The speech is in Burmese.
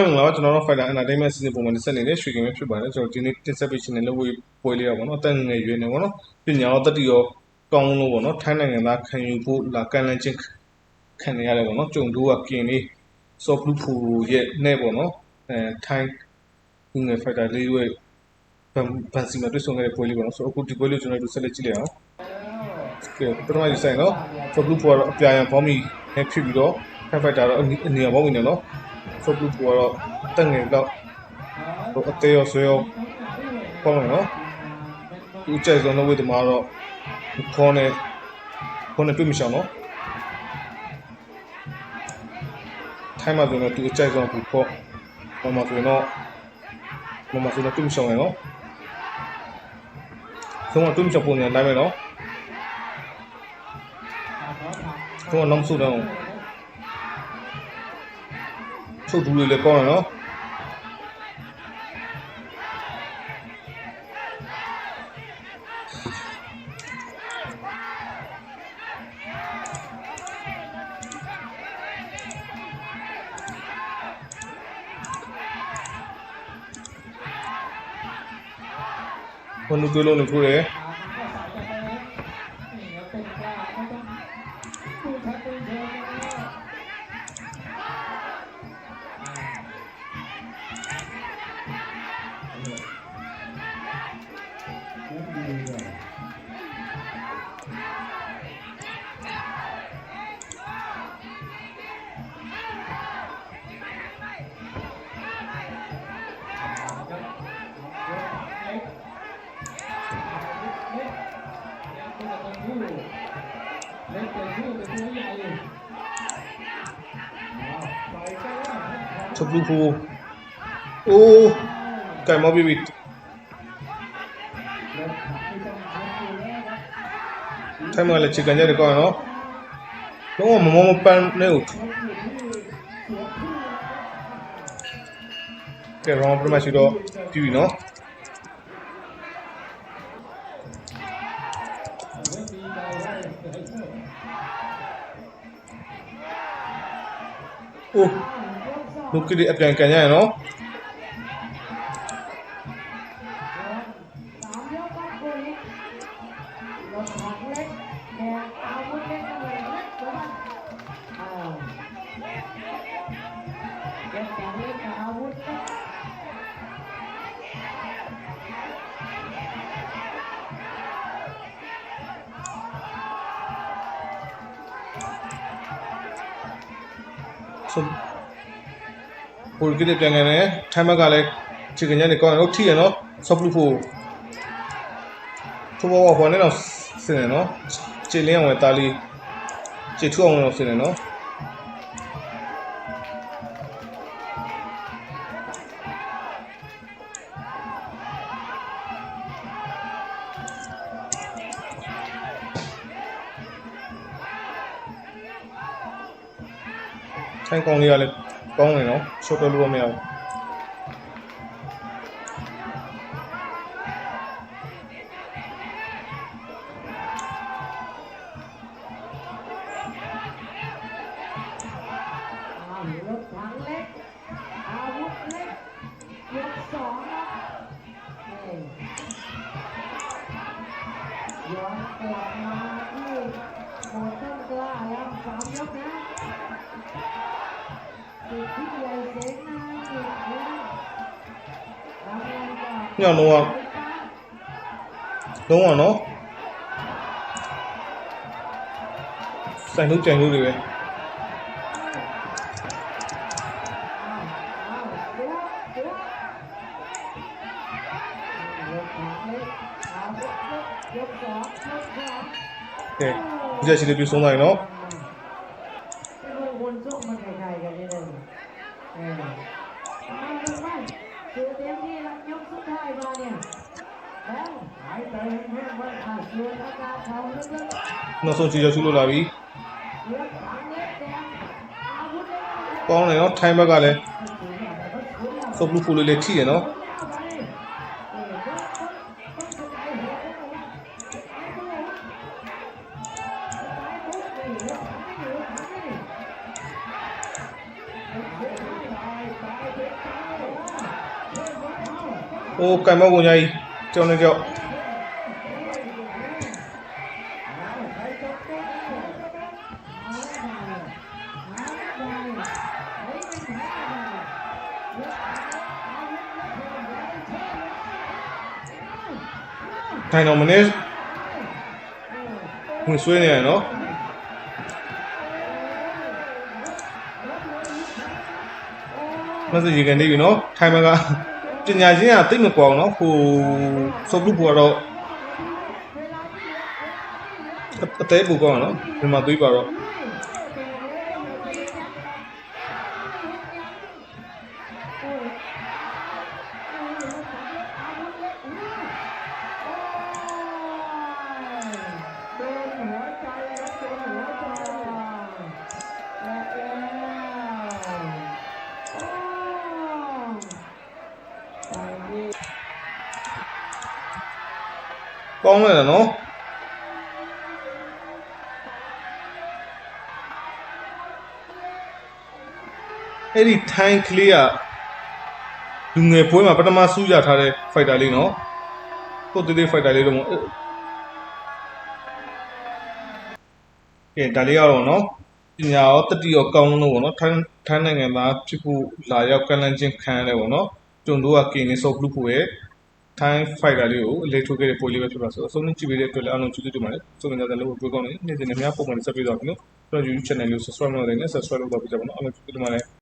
မင်္ဂလာပါကျွန်တော်တို့ Fighter Entertainment စီစဉ်ပုံမှန်တင်ဆက်နေတဲ့ရွှေကင်ပဲဖြစ်ပါတယ်ကျွန်တော်ဒီနေ့တင်ဆက်ပေးချင်တဲ့လက်ဝဲပွဲလေးရပါတော့အသက်ငယ်ရွယ်နေပါတော့ပညာရောတတိရောကောင်းလို့ပေါ့နော်ထိုင်းနိုင်ငံသားခံယူဖို့လာကန်လန်ချင်းခံနေရတယ်ပေါ့နော်ကြုံတို့ကกินလေးစောပလူဖူရဲ့နဲ့ပေါ့နော်အဲထိုင်းငွေ Fighter လေးရဲ့ဘန်ဘန်စီမှာတွေ့ဆုံခဲ့တဲ့ပွဲလေးပေါ့နော်ဆိုတော့အခုဒီပွဲလေးကျွန်တော်တို့ဆက်လက်ကြည့်လိုက်အောင်ကဲပထမယူဆိုင်နော်စောပလူဖူကတော့အပြာရန်ဘောင်းမီနဲ့ဖြစ်ပြီးတော့ Fighter တော့အနီရောဘောင်းမီနဲ့နော် ဆိုပလူပူကတော့တက်ငယ်တော့ဟိုအသေးရောဆွဲရောပေါင်းတယ်နော်သူအကြိုက်ဆုံးလုပ်ဝိတမားတော့ခေါင်းနဲ့ခေါင်းနဲ့တွေ့မရှောင်နော်ထိုင်းမှာဆိုရင်သူအကြိုက်ဆုံးဘူးပေါ့မမဆိုရင်တော့မမဆိုတော့တွေ့မရှောင်ရနော်ဆုံးတော့တွေ့မရှောင်ပုံနေတိုင်းပဲနော်ဆုံးတော့နောက်ဆုတော့ ချုပ်သူတွေလည်းကောင်းတယ်နော်ဘုန်းကြီးတို့လုံးနေထိုးတယ် ချုပ်ဘူးဖူအိုးကဲမောပြီပြီထိုင်မလည်းချီကန်ကြတယ်ကောင်းနော်တော့မမမပန်းနေဦးကဲရောပရမရှိတော့ပြီနော် အိုးလူကလေးအပြန်ကန်ရရနော် ဆိုဟိုကလေးပြန်ကန်တယ်ထိုင်မကလည်းချီကန်ကြတယ်ကောင်းတော့ထိရနော်ဆော့ပလူဖို့သူဘောဟိုနဲ့တော့စနေနော်ခြေလင်းအောင်ဝယ်တာလီခြေထူအောင်တော့စနေနော် ထိုင်ကောင်းလေးကလည်းကောင်းတယ်နော်ရှော့တော့လို့မရဘူး ညလုံးဝလုံးဝနော်ဆိုင်လို့ကြိုင်လို့တွေပဲကဲဒီချက်ရှိလို့ပြဆုံးနိုင်နော် နောက်ဆုံးခြေချရှုလို့လာပြီ ๆเลือดถังเล็กแดงอาวุธเล็ก ကောင်းတယ်နော်ထိုင်းဘက်ကလည်း เ ဆော့ဘလူဖူလေးလေးထိရနော် เ အိုးကံမောက်ဝင်ကြီးကြောင်းနေကြောက် ထိုင်တော်မနေဝင်ဆွေးနေရနော်မစကြီးကနေပြီနော်ထိုင်မကပညာချင်းကတိတ်မကွာအောင်နော်ဟိုစောပုဘူကတော့အသေးပူကောင်းနော်ဒီမှာသွေးပါတော့ ကောင်းလိုက်တယ်နော်အဲ့ဒီထိုင်းကလေးကလူငယ်ပွဲမှာပထမဆူးရထားတဲ့ fighter လေးနော်ကိုတေးသေး fighter လေးတော့မဟုတ်ကဲဒါလေးကတော့နော်ပညာရောတတိရောကောင်းလို့ပေါ့နော်ထိုင်းထိုင်းနိုင်ငံသားဖြစ်ဖို့လာရောက်ကလန်းချင်းခံရတယ်ပေါ့နော်တွန်တို့ကကင်းနေဆော့ဘလူးဖို့ရဲ့ ထိုင်းဖိုက်တာလေးကိုအလေးထိုးခဲ့တဲ့ပွဲလေးပဲဖြစ်ပါဆိုအဆုံးကြည့်ပေးတဲ့အတွက်လည်းအားလုံးကျေးဇူးတင်ပါတယ်။ဆုံးဖြတ်တဲ့လို့ပြောကောင်းနေနေ့စဉ်နဲ့များပုံမှန်ဆက်ပြီးတော့ကျွန်တော် YouTube channel လေးကို subscribe လုပ်နေတယ် subscribe လုပ်တော့ပြကြပါတော့အားလုံးကျေးဇူးတင်ပါတယ်။